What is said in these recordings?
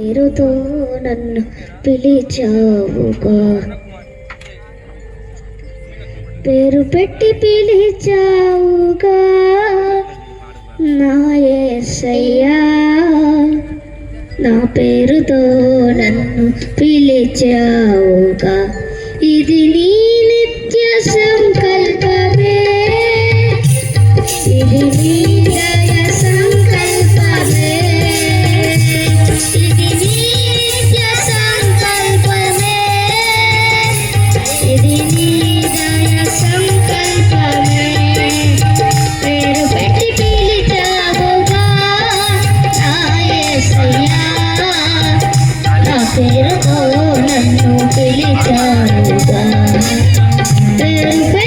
పేరుతో నన్ను పిలిచావుగా. పేరు పెట్టి పిలిచావుగా. నా ఏసయ్యా నా పేరుతో నన్ను పిలిచావుగా. and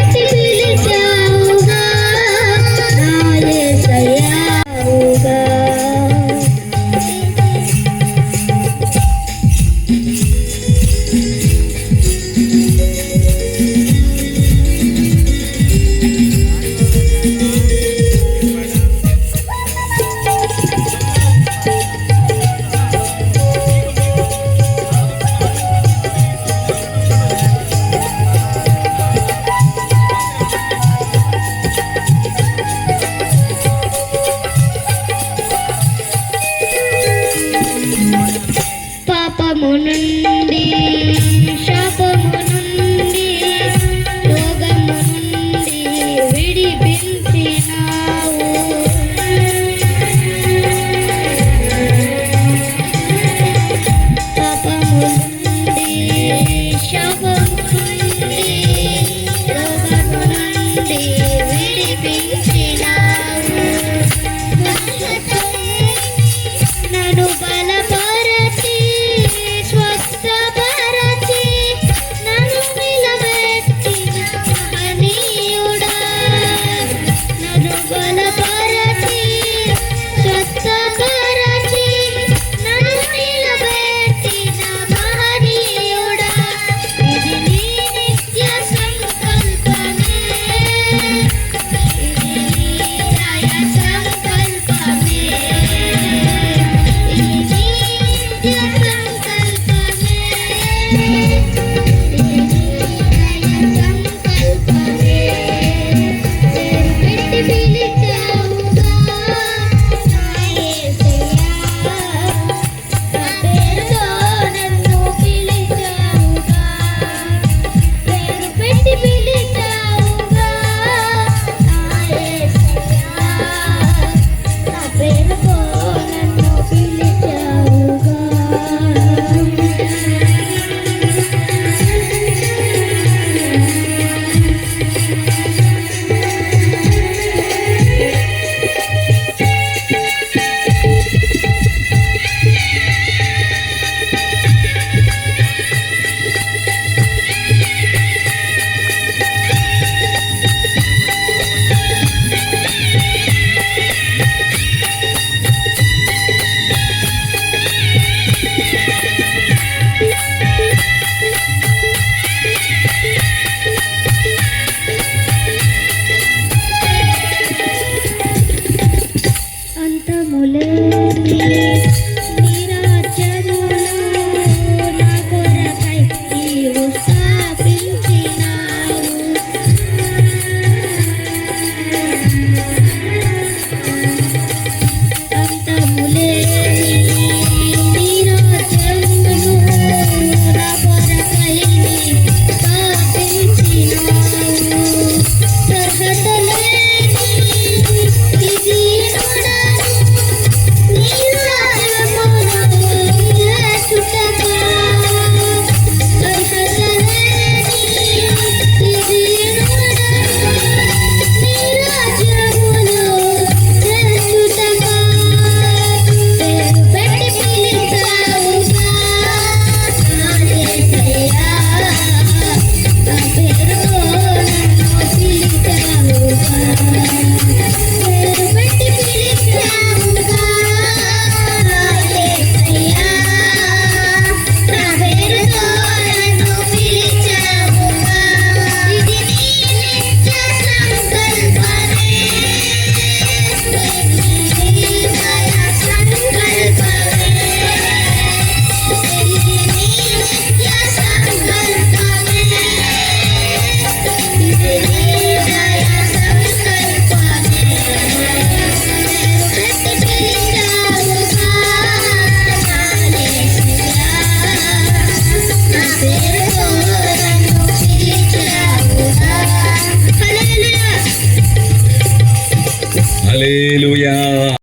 అంతములే alleluia